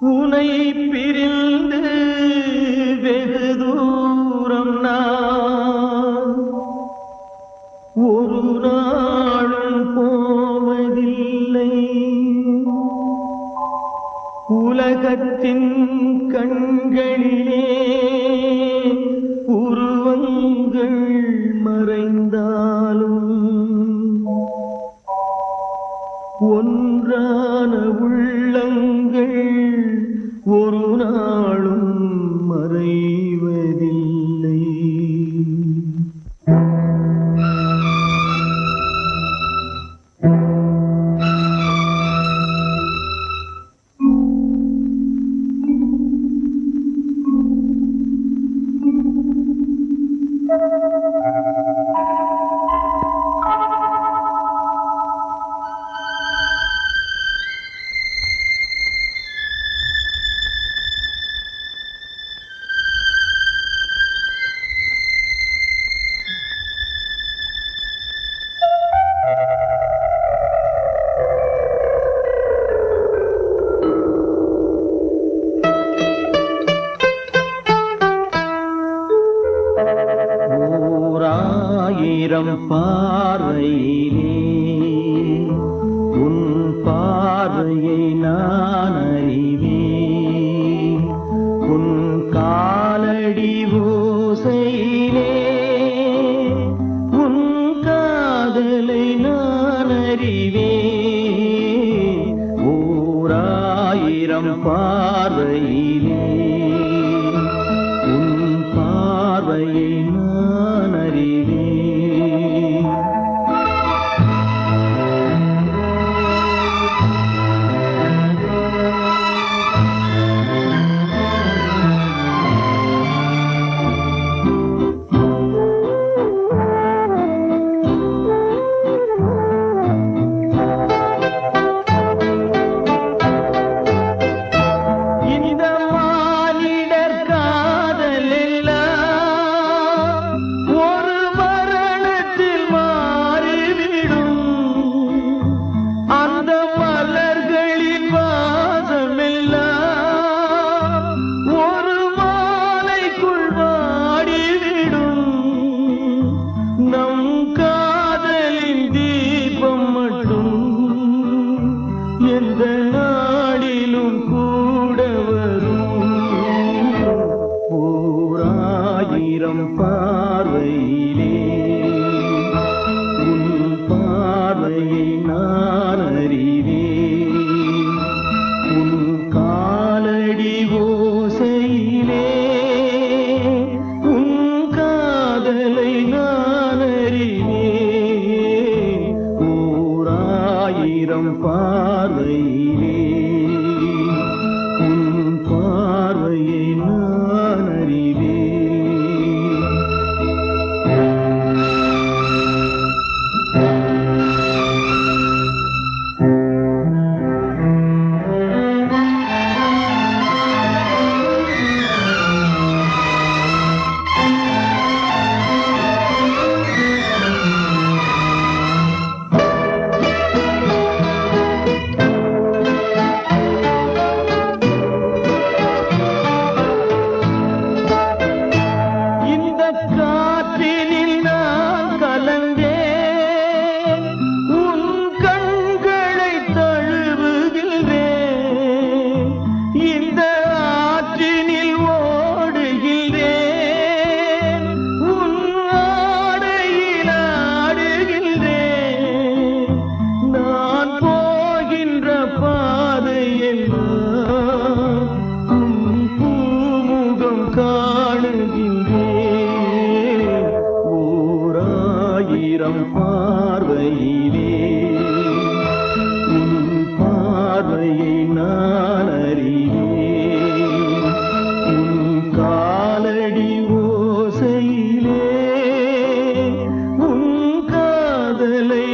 உனை பிரிந்து வெகு தூரம் நான் ஒரு நாளும் போவதில்லை. உலகத்தின் கண்களிலே ஒன்றான உள்ளங்கள் ஒரு ஓராயிரம் பார்வையிலே உன் பார்வையை நான் அறிவேன். உன் காலடி ஓசையிலே உன் காதலை நான் அறிவேன். ஓராயிரம் பார்வையிலே உன் பார்வையை நான் அறிவேன். கூட வரும். ஓராயிரம் பார்வையிலே. உன் பார்வையை நான் அறிவேன். உன் காலடி ஓசையிலே உன் காதலை பாதையை நான் அறிவேன். உன் காலடி ஓசையிலே உன் காதலை